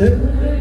yaptı.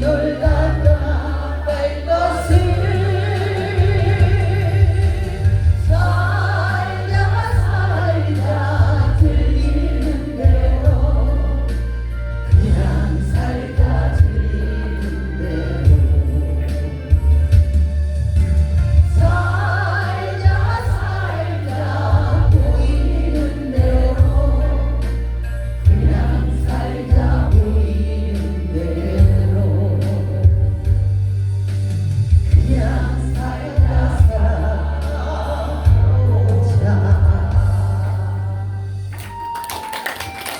돌다